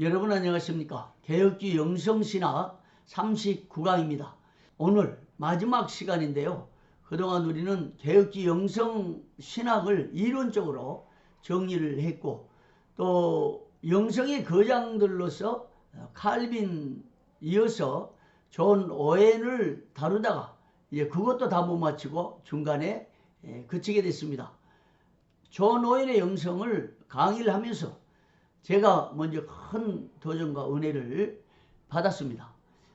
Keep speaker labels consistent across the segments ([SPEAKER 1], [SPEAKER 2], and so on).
[SPEAKER 1] 여러분 안녕하십니까? 개혁기 영성신학 39강입니다. 오늘 마지막 시간인데요. 그동안 우리는 개혁기 영성신학을 이론적으로 정리를 했고 또 영성의 거장들로서 칼빈 이어서 존 오웬을 다루다가 이제 그것도 다 못 마치고 중간에 예, 그치게 됐습니다. 존 오웬의 영성을 강의를 하면서 제가 먼저 큰 도전과 은혜를 받았습니다.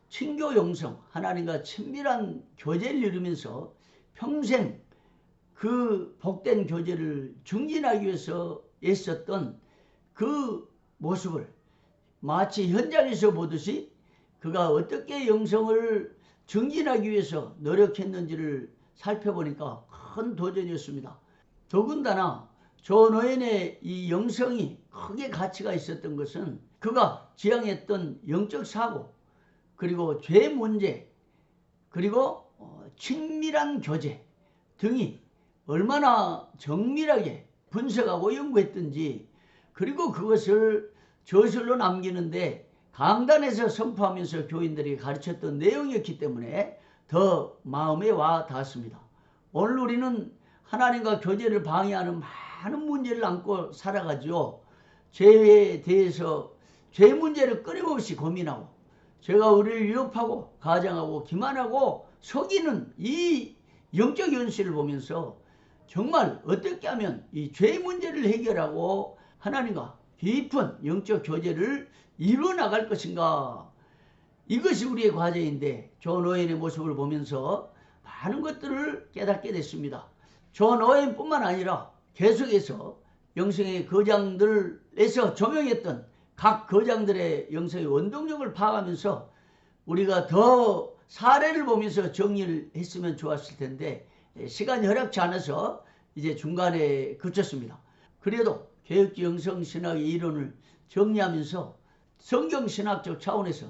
[SPEAKER 1] 친교 영성, 하나님과 친밀한 교제를 이루면서 평생 그 복된 교제를 증진하기 위해서 애썼던 그 모습을 마치 현장에서 보듯이 그가 어떻게 영성을 증진하기 위해서 노력했는지를 살펴보니까 큰 도전이었습니다. 더군다나 존호연의 이 영성이 크게 가치가 있었던 것은 그가 지향했던 영적 사고 그리고 죄 문제 그리고 어, 친밀한 교제 등이 얼마나 정밀하게 분석하고 연구했던지 그리고 그것을 저술로 남기는데 강단에서 선포하면서 교인들이 가르쳤던 내용이었기 때문에 더 마음에 와 닿았습니다. 오늘 우리는 하나님과 교제를 방해하는 많은 문제를 안고 살아가지요. 죄에 대해서 죄 문제를 끊임없이 고민하고 죄가 우리를 위협하고 가장하고 기만하고 속이는 이 영적 현실을 보면서 정말 어떻게 하면 이 죄 문제를 해결하고 하나님과 깊은 영적 교제를 이루어 나갈 것인가 이것이 우리의 과제인데 존 오웬의 모습을 보면서 많은 것들을 깨닫게 됐습니다. 존 오웬뿐만 아니라 계속해서 영성의 거장들에서 조명했던 각 거장들의 영성의 원동력을 파악하면서 우리가 더 사례를 보면서 정리를 했으면 좋았을 텐데 시간이 허락치 않아서 이제 중간에 그쳤습니다. 그래도 개혁지 영성신학의 이론을 정리하면서 성경신학적 차원에서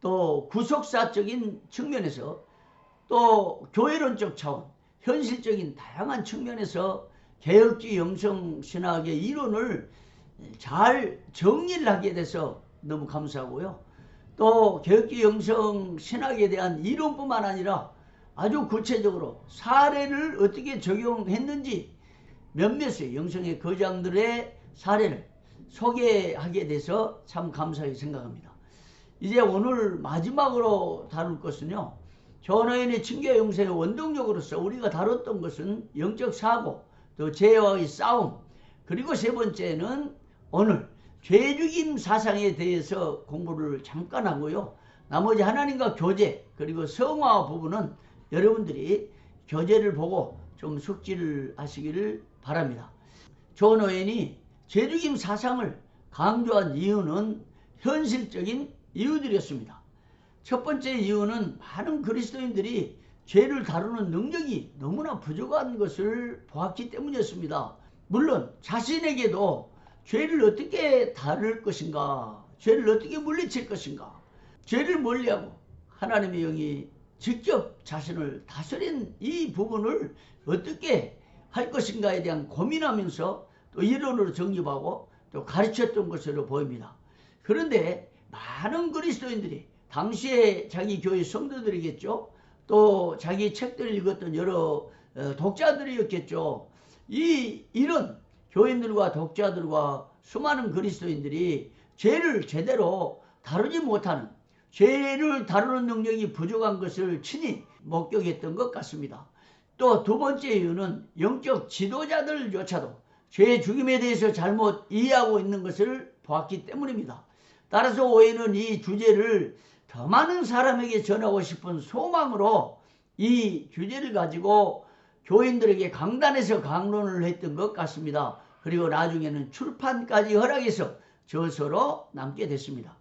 [SPEAKER 1] 또 구속사적인 측면에서 또 교회론적 차원, 현실적인 다양한 측면에서 개혁지 영성신학의 이론을 잘 정리를 하게 돼서 너무 감사하고요. 또 개혁지 영성신학에 대한 이론뿐만 아니라 아주 구체적으로 사례를 어떻게 적용했는지 몇몇의 영성의 거장들의 사례를 소개하게 돼서 참 감사하게 생각합니다. 이제 오늘 마지막으로 다룰 것은요. 전하인의 징계 영성의 원동력으로서 우리가 다뤘던 것은 영적 사고, 또 죄와의 싸움, 그리고 세 번째는 오늘 죄죽임 사상에 대해서 공부를 잠깐 하고요. 나머지 하나님과 교제, 그리고 성화 부분은 여러분들이 교재를 보고 좀 숙지를 하시기를 바랍니다. 존 오웬이 죄죽임 사상을 강조한 이유는 현실적인 이유들이었습니다. 첫 번째 이유는 많은 그리스도인들이 죄를 다루는 능력이 너무나 부족한 것을 보았기 때문이었습니다. 물론 자신에게도 죄를 어떻게 다룰 것인가, 죄를 어떻게 물리칠 것인가, 죄를 멀리하고 하나님의 영이 직접 자신을 다스린 이 부분을 어떻게 할 것인가에 대한 고민하면서 또 이론으로 정립하고 또 가르쳤던 것으로 보입니다. 그런데 많은 그리스도인들이 당시에 자기 교회 성도들이겠죠. 또 자기 책들을 읽었던 여러 어, 독자들이었겠죠. 이 이런 교인들과 독자들과 수많은 그리스도인들이 죄를 제대로 다루지 못하는 죄를 다루는 능력이 부족한 것을 친히 목격했던 것 같습니다. 또 두 번째 이유는 영적 지도자들조차도 죄 죽임에 대해서 잘못 이해하고 있는 것을 보았기 때문입니다. 따라서 오해는 이 주제를 더 많은 사람에게 전하고 싶은 소망으로 이 주제를 가지고 교인들에게 강단에서 강론을 했던 것 같습니다. 그리고 나중에는 출판까지 허락해서 저서로 남게 됐습니다.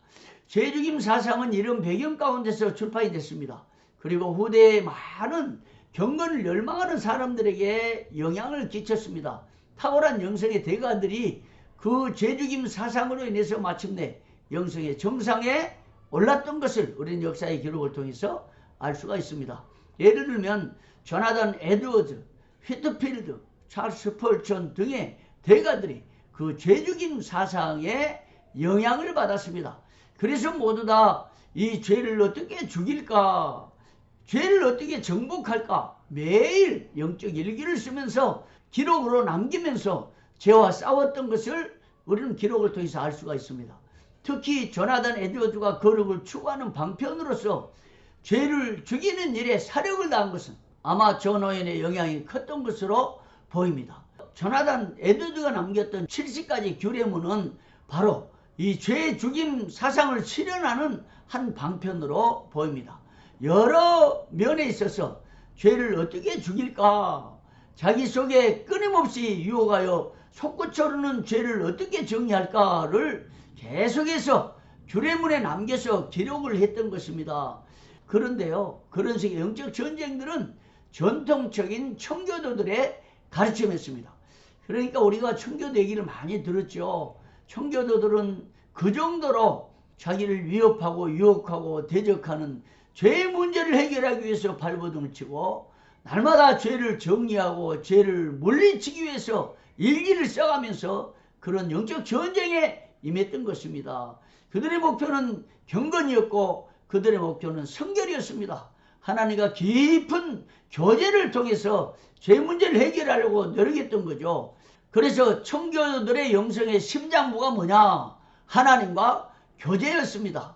[SPEAKER 1] 죄죽임 사상은 이런 배경 가운데서 출판이 됐습니다. 그리고 후대에 많은 경건을 열망하는 사람들에게 영향을 끼쳤습니다. 탁월한 영성의 대가들이 그 죄죽임 사상으로 인해서 마침내 영성의 정상에 올랐던 것을 우리는 역사의 기록을 통해서 알 수가 있습니다. 예를 들면 조나단 에드워드, 휘트필드, 찰스 펄천 등의 대가들이 그 죄죽임 사상에 영향을 받았습니다. 그래서 모두 다 이 죄를 어떻게 죽일까? 죄를 어떻게 정복할까? 매일 영적 일기를 쓰면서 기록으로 남기면서 죄와 싸웠던 것을 우리는 기록을 통해서 알 수가 있습니다. 특히 조나단 에드워드가 거룩을 추구하는 방편으로서 죄를 죽이는 일에 사력을 다한 것은 아마 전호연의 영향이 컸던 것으로 보입니다. 조나단 에드워드가 남겼던 70가지 규례문은 바로 이 죄 죽임 사상을 실현하는 한 방편으로 보입니다. 여러 면에 있어서 죄를 어떻게 죽일까? 자기 속에 끊임없이 유혹하여 솟구쳐오르는 죄를 어떻게 정리할까를 계속해서 규례문에 남겨서 기록을 했던 것입니다. 그런데요, 그런 식의 영적 전쟁들은 전통적인 청교도들의 가르침이었습니다. 그러니까 우리가 청교도 얘기를 많이 들었죠. 청교도들은 그 정도로 자기를 위협하고 유혹하고 대적하는 죄의 문제를 해결하기 위해서 발버둥을 치고 날마다 죄를 정리하고 죄를 물리치기 위해서 일기를 써가면서 그런 영적 전쟁에 임했던 것입니다. 그들의 목표는 경건이었고 그들의 목표는 성결이었습니다. 하나님과 깊은 교제를 통해서 죄 문제를 해결하려고 노력했던 거죠. 그래서 청교도들의 영성의 심장부가 뭐냐? 하나님과 교제였습니다.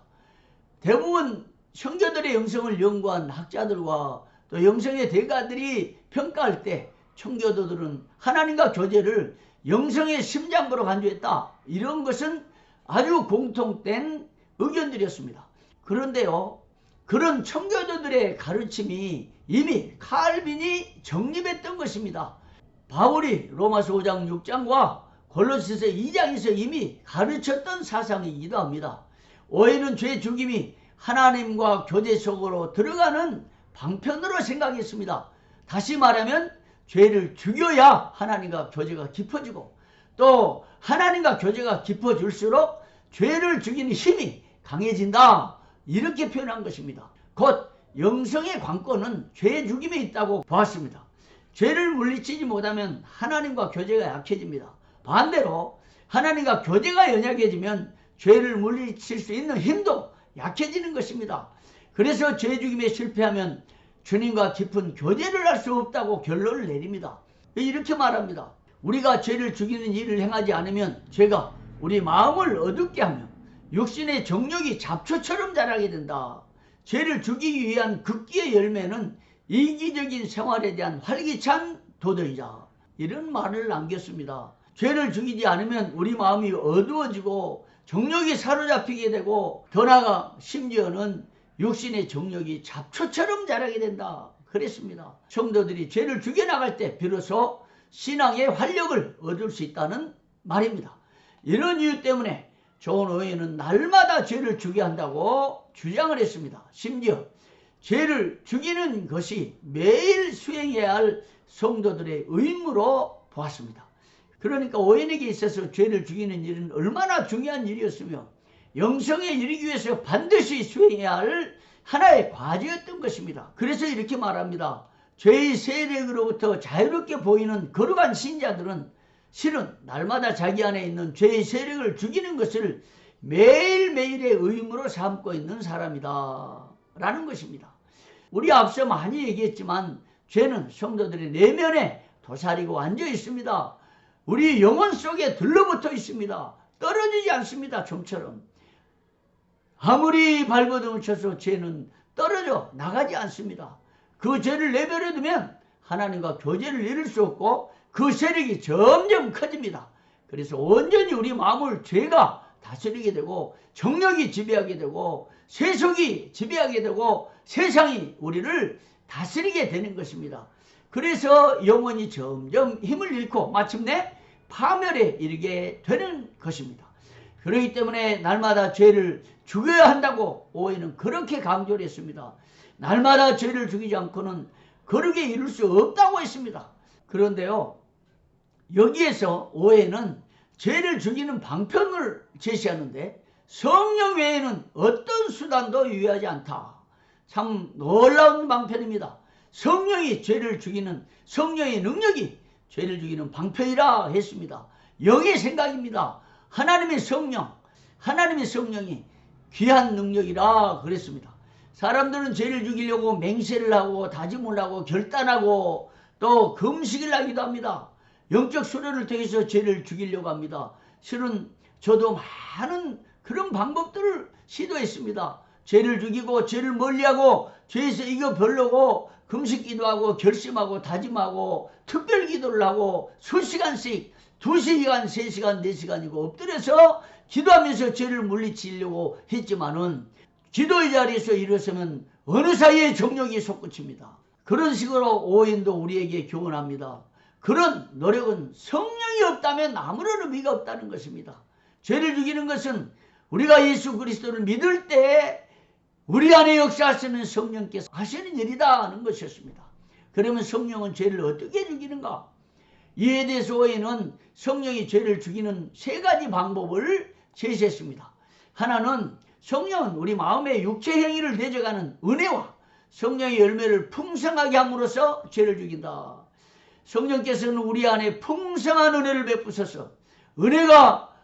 [SPEAKER 1] 대부분 청교들의 영성을 연구한 학자들과 또 영성의 대가들이 평가할 때 청교도들은 하나님과 교제를 영성의 심장부로 간주했다. 이런 것은 아주 공통된 의견들이었습니다. 그런데요, 그런 청교도들의 가르침이 이미 칼빈이 정립했던 것입니다. 바울이 로마서 5장 6장과 골로새서 2장에서 이미 가르쳤던 사상이기도 합니다. 오해는 죄 죽임이 하나님과 교제 속으로 들어가는 방편으로 생각했습니다. 다시 말하면 죄를 죽여야 하나님과 교제가 깊어지고 또 하나님과 교제가 깊어질수록 죄를 죽이는 힘이 강해진다. 이렇게 표현한 것입니다. 곧 영성의 관건은 죄 죽임에 있다고 보았습니다. 죄를 물리치지 못하면 하나님과 교제가 약해집니다. 반대로 하나님과 교제가 연약해지면 죄를 물리칠 수 있는 힘도 약해지는 것입니다. 그래서 죄 죽임에 실패하면 주님과 깊은 교제를 할 수 없다고 결론을 내립니다. 이렇게 말합니다. 우리가 죄를 죽이는 일을 행하지 않으면 죄가 우리 마음을 어둡게 하며 육신의 정력이 잡초처럼 자라게 된다. 죄를 죽이기 위한 극기의 열매는 이기적인 생활에 대한 활기찬 도덕이자 이런 말을 남겼습니다. 죄를 죽이지 않으면 우리 마음이 어두워지고 정력이 사로잡히게 되고 더 나아가 심지어는 육신의 정력이 잡초처럼 자라게 된다. 그랬습니다. 성도들이 죄를 죽여나갈 때 비로소 신앙의 활력을 얻을 수 있다는 말입니다. 이런 이유 때문에 좋은 의회는 날마다 죄를 죽여야 한다고 주장을 했습니다. 심지어 죄를 죽이는 것이 매일 수행해야 할 성도들의 의무로 보았습니다. 그러니까 오인에게 있어서 죄를 죽이는 일은 얼마나 중요한 일이었으며 영성에 이르기 위해서 반드시 수행해야 할 하나의 과제였던 것입니다. 그래서 이렇게 말합니다. 죄의 세력으로부터 자유롭게 보이는 거룩한 신자들은 실은 날마다 자기 안에 있는 죄의 세력을 죽이는 것을 매일매일의 의무로 삼고 있는 사람이다. 라는 것입니다. 우리 앞서 많이 얘기했지만 죄는 성도들의 내면에 도사리고 앉아 있습니다. 우리 영혼 속에 들러붙어 있습니다. 떨어지지 않습니다. 좀처럼. 아무리 발버둥을 쳐서 죄는 떨어져 나가지 않습니다. 그 죄를 내버려 두면 하나님과 교제를 이룰 수 없고 그 세력이 점점 커집니다. 그래서 온전히 우리 마음을 죄가 다스리게 되고 정력이 지배하게 되고 세속이 지배하게 되고 세상이 우리를 다스리게 되는 것입니다. 그래서 영혼이 점점 힘을 잃고 마침내 파멸에 이르게 되는 것입니다. 그렇기 때문에 날마다 죄를 죽여야 한다고 오해는 그렇게 강조를 했습니다. 날마다 죄를 죽이지 않고는 거룩에 이룰 수 없다고 했습니다. 그런데요, 여기에서 오해는 죄를 죽이는 방편을 제시하는데 성령 외에는 어떤 수단도 유의하지 않다. 참 놀라운 방편입니다. 성령이 죄를 죽이는 성령의 능력이 죄를 죽이는 방편이라 했습니다. 영의 생각입니다. 하나님의 성령, 하나님의 성령이 귀한 능력이라 그랬습니다. 사람들은 죄를 죽이려고 맹세를 하고 다짐을 하고 결단하고 또 금식을 하기도 합니다. 영적 수련을 통해서 죄를 죽이려고 합니다. 실은 저도 많은 그런 방법들을 시도했습니다. 죄를 죽이고 죄를 멀리하고 죄에서 이겨 별로고 금식 기도하고 결심하고 다짐하고 특별 기도를 하고 수시간씩 두시간세시간네시간이고 엎드려서 기도하면서 죄를 물리치려고 했지만은 기도의 자리에서 일어서면 어느 사이에 정력이 솟구칩니다. 그런 식으로 오인도 우리에게 교훈합니다. 그런 노력은 성령이 없다면 아무런 의미가 없다는 것입니다. 죄를 죽이는 것은 우리가 예수 그리스도를 믿을 때 우리 안에 역사하시는 성령께서 하시는 일이다 하는 것이었습니다. 그러면 성령은 죄를 어떻게 죽이는가? 이에 대해서 오해는 성령이 죄를 죽이는 세 가지 방법을 제시했습니다. 하나는 성령은 우리 마음의 육체 행위를 내져가는 은혜와 성령의 열매를 풍성하게 함으로써 죄를 죽인다. 성령께서는 우리 안에 풍성한 은혜를 베푸셔서 은혜가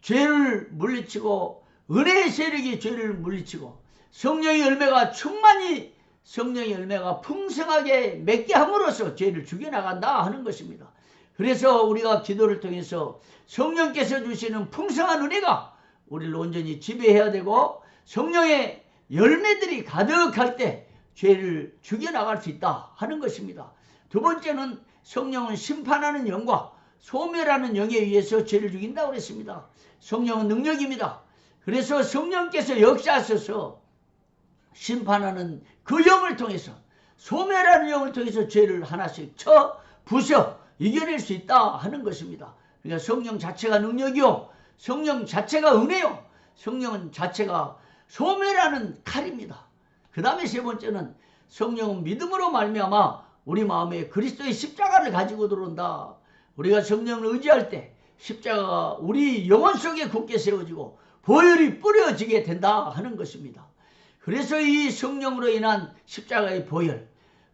[SPEAKER 1] 죄를 물리치고 은혜의 세력이 죄를 물리치고 성령의 열매가 충만히 성령의 열매가 풍성하게 맺게 함으로써 죄를 죽여나간다 하는 것입니다. 그래서 우리가 기도를 통해서 성령께서 주시는 풍성한 은혜가 우리를 온전히 지배해야 되고 성령의 열매들이 가득할 때 죄를 죽여나갈 수 있다 하는 것입니다. 두 번째는 성령은 심판하는 영과 소멸하는 영에 의해서 죄를 죽인다고 그랬습니다. 성령은 능력입니다. 그래서 성령께서 역사하셔서 심판하는 그 영을 통해서 소멸하는 영을 통해서 죄를 하나씩 쳐 부셔 이겨낼 수 있다 하는 것입니다. 그러니까 성령 자체가 능력이요. 성령 자체가 은혜요. 성령은 자체가 소멸하는 칼입니다. 그 다음에 세 번째는 성령은 믿음으로 말미암아 우리 마음에 그리스도의 십자가를 가지고 들어온다. 우리가 성령을 의지할 때 십자가가 우리 영혼 속에 굳게 세워지고 보혈이 뿌려지게 된다 하는 것입니다. 그래서 이 성령으로 인한 십자가의 보혈,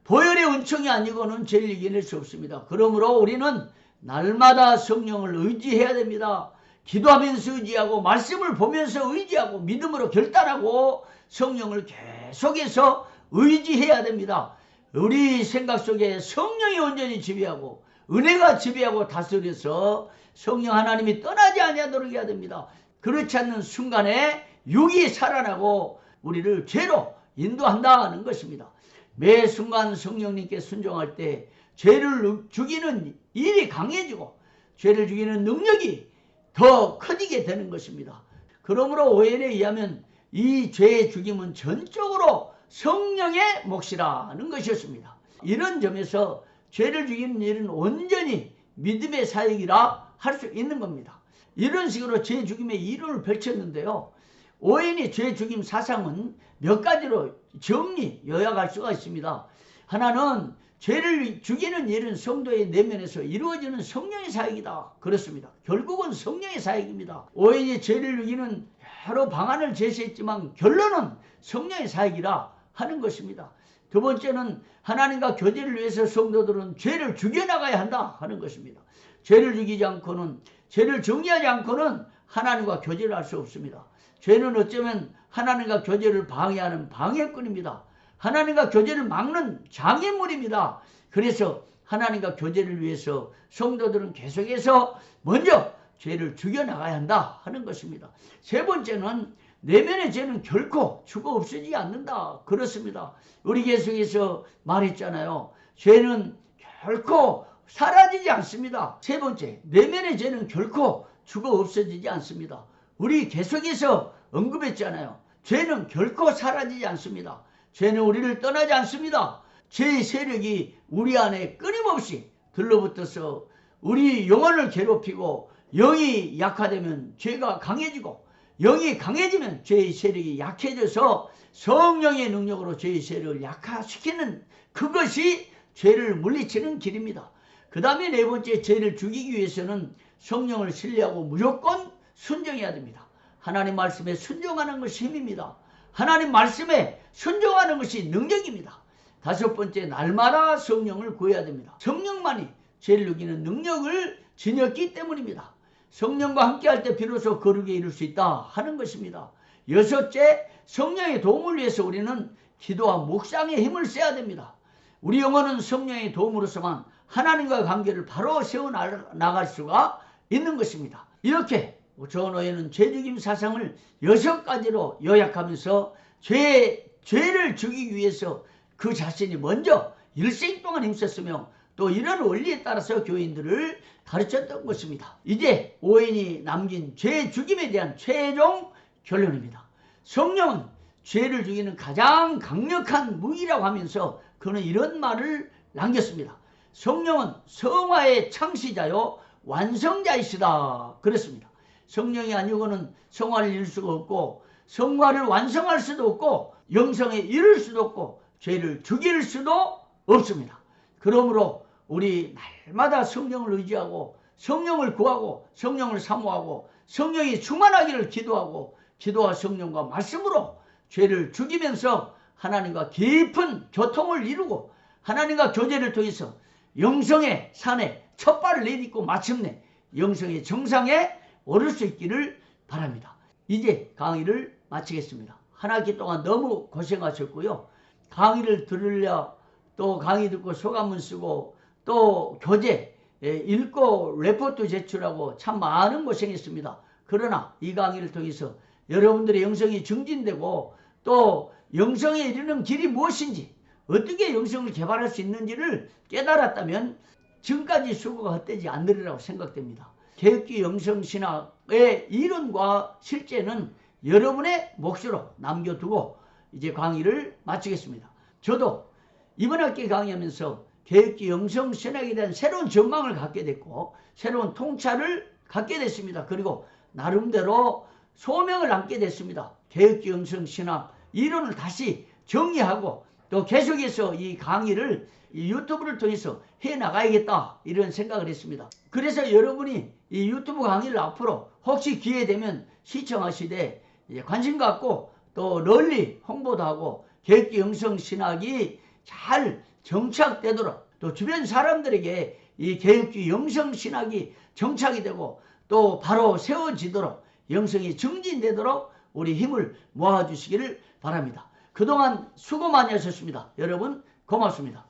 [SPEAKER 1] 보혈의 은총이 아니고는 죄를 이겨낼 수 없습니다. 그러므로 우리는 날마다 성령을 의지해야 됩니다. 기도하면서 의지하고 말씀을 보면서 의지하고 믿음으로 결단하고 성령을 계속해서 의지해야 됩니다. 우리 생각 속에 성령이 온전히 지배하고 은혜가 지배하고 다스려서 성령 하나님이 떠나지 아니하도록 해야 됩니다. 그렇지 않는 순간에 육이 살아나고 우리를 죄로 인도한다는 것입니다. 매 순간 성령님께 순종할 때 죄를 죽이는 일이 강해지고 죄를 죽이는 능력이 더 커지게 되는 것입니다. 그러므로 오해에 의하면 이 죄의 죽임은 전적으로 성령의 몫이라는 것이었습니다. 이런 점에서 죄를 죽이는 일은 온전히 믿음의 사역이라 할 수 있는 겁니다. 이런 식으로 죄 죽임의 이론을 펼쳤는데요. 오인이 죄 죽임 사상은 몇 가지로 정리 요약할 수가 있습니다. 하나는 죄를 죽이는 일은 성도의 내면에서 이루어지는 성령의 사역이다. 그렇습니다. 결국은 성령의 사역입니다. 오인이 죄를 죽이는 여러 방안을 제시했지만 결론은 성령의 사역이라 하는 것입니다. 두 번째는 하나님과 교제를 위해서 성도들은 죄를 죽여나가야 한다 하는 것입니다. 죄를 죽이지 않고는 죄를 정리하지 않고는 하나님과 교제를 할 수 없습니다. 죄는 어쩌면 하나님과 교제를 방해하는 방해꾼입니다. 하나님과 교제를 막는 장애물입니다. 그래서 하나님과 교제를 위해서 성도들은 계속해서 먼저 죄를 죽여나가야 한다 하는 것입니다. 세 번째는 내면의 죄는 결코 죽어 없어지지 않는다. 그렇습니다. 우리 계속해서 말했잖아요. 죄는 결코 사라지지 않습니다. 세 번째, 내면의 죄는 결코 죽어 없어지지 않습니다. 우리 계속해서 언급했잖아요. 죄는 결코 사라지지 않습니다. 죄는 우리를 떠나지 않습니다. 죄의 세력이 우리 안에 끊임없이 들러붙어서 우리 영혼을 괴롭히고 영이 약화되면 죄가 강해지고 영이 강해지면 죄의 세력이 약해져서 성령의 능력으로 죄의 세력을 약화시키는 그것이 죄를 물리치는 길입니다. 그 다음에 네 번째 죄를 죽이기 위해서는 성령을 신뢰하고 무조건 순종해야 됩니다. 하나님 말씀에 순종하는 것이 힘입니다. 하나님 말씀에 순종하는 것이 능력입니다. 다섯 번째 날마다 성령을 구해야 됩니다. 성령만이 죄를 이기는 능력을 지녔기 때문입니다. 성령과 함께할 때 비로소 거룩에 이룰 수 있다 하는 것입니다. 여섯째, 성령의 도움을 위해서 우리는 기도와 묵상의 힘을 써야 됩니다. 우리 영혼은 성령의 도움으로서만 하나님과의 관계를 바로 세워 나갈 수가 있는 것입니다. 이렇게 조노에는 죄죽임 사상을 여섯 가지로 요약하면서 죄, 죄를 죽이기 위해서 그 자신이 먼저 일생 동안 힘썼으며 또 이런 원리에 따라서 교인들을 가르쳤던 것입니다. 이제 오인이 남긴 죄 죽임에 대한 최종 결론입니다. 성령은 죄를 죽이는 가장 강력한 무기라고 하면서 그는 이런 말을 남겼습니다. 성령은 성화의 창시자요 완성자이시다 그랬습니다. 성령이 아니고는 성화를 이룰 수가 없고 성화를 완성할 수도 없고 영성에 이룰 수도 없고 죄를 죽일 수도 없습니다. 그러므로 우리 날마다 성령을 의지하고 성령을 구하고 성령을 사모하고 성령이 충만하기를 기도하고 기도와 성령과 말씀으로 죄를 죽이면서 하나님과 깊은 교통을 이루고 하나님과 교제를 통해서 영성의 산에 첫 발을 내딛고 마침내 영성의 정상에 오를 수 있기를 바랍니다. 이제 강의를 마치겠습니다. 한 학기 동안 너무 고생하셨고요. 강의를 들으려 또 강의 듣고 소감문 쓰고 또 교재 예, 읽고 레포트 제출하고 참 많은 고생했습니다. 그러나 이 강의를 통해서 여러분들의 영성이 증진되고 또 영성에 이르는 길이 무엇인지 어떻게 영성을 개발할 수 있는지를 깨달았다면 지금까지 수고가 헛되지 않으리라고 생각됩니다. 개혁기 영성신학의 이론과 실제는 여러분의 몫으로 남겨두고 이제 강의를 마치겠습니다. 저도 이번 학기 강의하면서 개혁기 영성신학에 대한 새로운 전망을 갖게 됐고 새로운 통찰을 갖게 됐습니다. 그리고 나름대로 소명을 안게 됐습니다. 개혁기 영성신학 이론을 다시 정리하고 또 계속해서 이 강의를 이 유튜브를 통해서 해 나가야겠다 이런 생각을 했습니다. 그래서 여러분이 이 유튜브 강의를 앞으로 혹시 기회 되면 시청하시되 관심 갖고 또 널리 홍보도 하고 개혁기 영성 신학이 잘 정착되도록 또 주변 사람들에게 이 개혁기 영성 신학이 정착이 되고 또 바로 세워지도록 영성이 증진되도록 우리 힘을 모아주시기를 바랍니다. 그동안 수고 많이 하셨습니다. 여러분 고맙습니다.